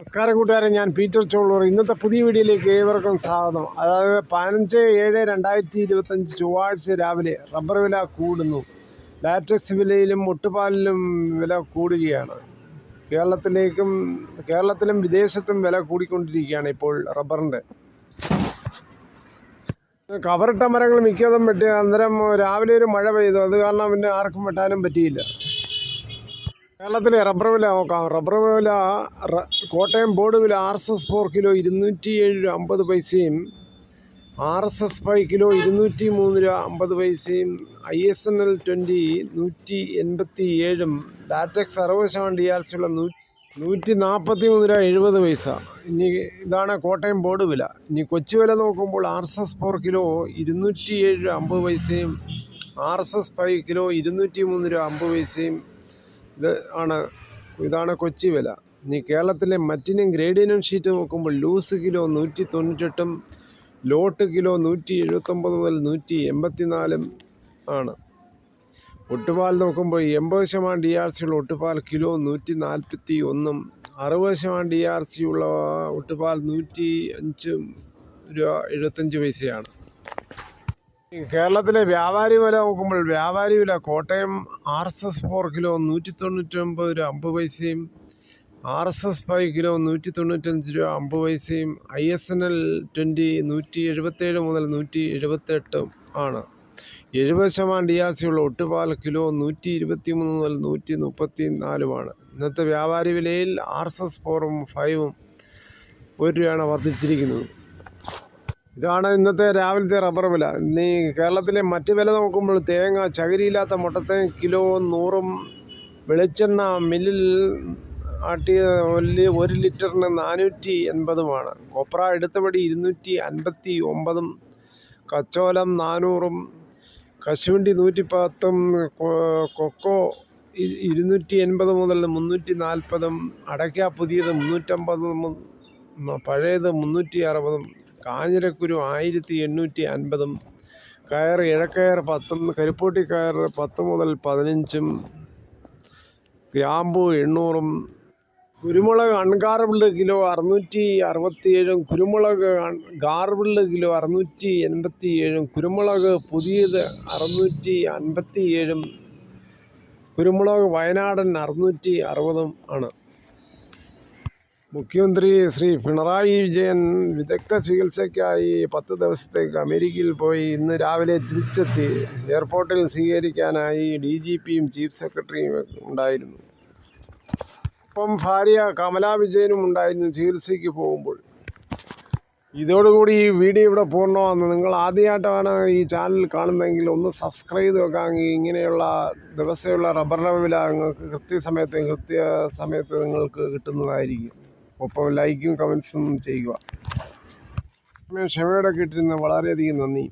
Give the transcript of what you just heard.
നമസ്കാരം കൂട്ടുകാരെ ഞാൻ പീറ്റർ ചോളൂർ. ഇന്നത്തെ പുതിയ വീഡിയോയിലേക്ക് ഏവർക്കും സ്വാഗതം. അതായത് പതിനഞ്ച് ഏഴ് രണ്ടായിരത്തി ഇരുപത്തഞ്ച് ചൊവ്വാഴ്ച രാവിലെ റബ്ബർ വില കൂടുന്നു. ലാറ്റക്സ് വിലയിലും മുട്ടുപാലിലും വില കൂടുകയാണ്. കേരളത്തിലേക്കും കേരളത്തിലും വിദേശത്തും വില കൂടിക്കൊണ്ടിരിക്കുകയാണ് ഇപ്പോൾ റബ്ബറിന്റെ. കവറിട്ട മരങ്ങൾ മിക്കതും വെട്ടി അന്നേരം രാവിലെ ഒരു മഴ പെയ്തു. അത് കാരണം പിന്നെ ആർക്കും വെട്ടാനും പറ്റിയില്ല. കേരളത്തിലെ റബ്ബർ വില നോക്കാം. റബ്ബർ വില കോട്ടയം ബോർഡ് വില R S S four kilo ഇരുന്നൂറ്റി ഏഴ് രൂപ അമ്പത് പൈസയും R S S five kilo ഇരുന്നൂറ്റി മൂന്ന് രൂപ അമ്പത് പൈസയും I S N L twenty നൂറ്റി എൺപത്തി ഏഴും ഡാറ്റക്സ് അറുപത് ശതമാനം ഡി ആർ സിയുള്ള നൂറ്റി നാൽപ്പത്തി മൂന്ന് രൂപ എഴുപത് പൈസ. ഇനി ഇതാണ് കോട്ടയം ബോർഡ് വില. ഇനി കൊച്ചി വില നോക്കുമ്പോൾ R S S four kilo ഇരുന്നൂറ്റി ഏഴ് രൂപ അമ്പത് പൈസയും R S S five kilo ഇരുന്നൂറ്റി മൂന്ന് രൂപ അമ്പത് പൈസയും ഇത് ആണ് ഇതാണ് കൊച്ചി വില. ഇനി കേരളത്തിലെ മറ്റിനും ഗ്രേഡിനും ഷീറ്റ് നോക്കുമ്പോൾ ലൂസ് കിലോ നൂറ്റി തൊണ്ണൂറ്റെട്ടും ലോട്ട് കിലോ നൂറ്റി എഴുപത്തൊമ്പത് മുതൽ നൂറ്റി എൺപത്തിനാലും ആണ്. ഒട്ടുപാൽ നോക്കുമ്പോൾ എൺപത് ശതമാനം ഡി ആർ സിയുള്ള ഒട്ടുപാൽ കിലോ നൂറ്റി നാൽപ്പത്തി ഒന്നും അറുപത് ശതമാനം ഡി ആർ സി ഉള്ള ഒട്ടുപാൽ നൂറ്റി അഞ്ചും രൂപ എഴുപത്തഞ്ച് പൈസയാണ്. കേരളത്തിലെ വ്യാപാരി വില നോക്കുമ്പോൾ വ്യാപാരി വില Kottayam R S S four kilo നൂറ്റി തൊണ്ണൂറ്റൊമ്പത് രൂപ അമ്പത് പൈസയും R S S five kilo നൂറ്റി തൊണ്ണൂറ്റഞ്ച് രൂപ അമ്പത് പൈസയും I S N L twenty നൂറ്റി എഴുപത്തേഴ് മുതൽ നൂറ്റി എഴുപത്തെട്ടും ആണ്. എഴുപത് ശതമാനം ഡി ആർ സിയുള്ള ഒട്ടുപാൽ കിലോ നൂറ്റി ഇരുപത്തി മൂന്ന് മുതൽ നൂറ്റി മുപ്പത്തി നാലുമാണ് ഇന്നത്തെ വ്യാപാരി വിലയിൽ ആർ എസ് എസ് ഫോറും ഫൈവും ഒരു രൂപയാണ് വർദ്ധിച്ചിരിക്കുന്നത്. ഇതാണ് ഇന്നത്തെ രാവിലത്തെ റബ്ബർ വില. നീ കേരളത്തിലെ മറ്റു വില നോക്കുമ്പോൾ തേങ്ങ ചകിരിയില്ലാത്ത മുട്ടത്തേങ്ങ കിലോ നൂറും വെളിച്ചെണ്ണ മില്ലിൽ ആട്ടിയ ഒരു ലിറ്ററിന് നാനൂറ്റി എൺപതുമാണ്. കൊപ്ര എടുത്തപടി ഇരുന്നൂറ്റി അൻപത്തി ഒമ്പതും കച്ചോലം നാനൂറും കശുവണ്ടി നൂറ്റി പത്തും കൊക്കോ ഇരുന്നൂറ്റി എൺപത് മുതൽ മുന്നൂറ്റി നാൽപ്പതും അടയ്ക്ക പുതിയത് മുന്നൂറ്റമ്പതും പഴയത് മുന്നൂറ്റി അറുപതും കാഞ്ഞിരക്കുരു ആയിരത്തി എണ്ണൂറ്റി അൻപതും കയർ ഇഴക്കയർ പത്തും കരിപ്പൂട്ടി കയർ പത്ത് മുതൽ പതിനഞ്ചും ഗ്രാമ്പു എണ്ണൂറും കുരുമുളക് അൺഗാർബിൾഡ് കിലോ അറുന്നൂറ്റി അറുപത്തിയേഴും കുരുമുളക് ഗാർബിൾഡ് കിലോ അറുന്നൂറ്റി എൺപത്തി ഏഴും കുരുമുളക് പുതിയത് അറുന്നൂറ്റി അൻപത്തി ഏഴും കുരുമുളക് വയനാടൻ അറുന്നൂറ്റി അറുപതും ആണ്. മുഖ്യമന്ത്രി ശ്രീ പിണറായി വിജയൻ വിദഗ്ധ ചികിത്സയ്ക്കായി പത്ത് ദിവസത്തേക്ക് അമേരിക്കയിൽ പോയി ഇന്ന് രാവിലെ തിരിച്ചെത്തി. എയർപോർട്ടിൽ സ്വീകരിക്കാനായി ഡി ജി പിയും ചീഫ് സെക്രട്ടറിയും ഉണ്ടായിരുന്നു. ഒപ്പം ഭാര്യ കമലാ വിജയനും ഉണ്ടായിരുന്നു ചികിത്സയ്ക്ക് പോകുമ്പോൾ. ഇതോടുകൂടി ഈ വീഡിയോ ഇവിടെ പൂർണമാണ് നിങ്ങൾ ആദ്യമായിട്ടാണ് ഈ ചാനൽ കാണുന്നതെങ്കിൽ ഒന്ന് സബ്സ്ക്രൈബ് ചെയ്ത് വെക്കാമെങ്കിൽ ഇങ്ങനെയുള്ള ദിവസമുള്ള റബ്ബറിന്റെ വില നിങ്ങൾക്ക് കൃത്യസമയത്ത് കൃത്യസമയത്ത് നിങ്ങൾക്ക് കിട്ടുന്നതായിരിക്കും. ഒപ്പം ലൈക്കും കമൻസും ചെയ്യുക. ക്ഷമയോടെ കിട്ടിരുന്ന വളരെയധികം നന്ദി.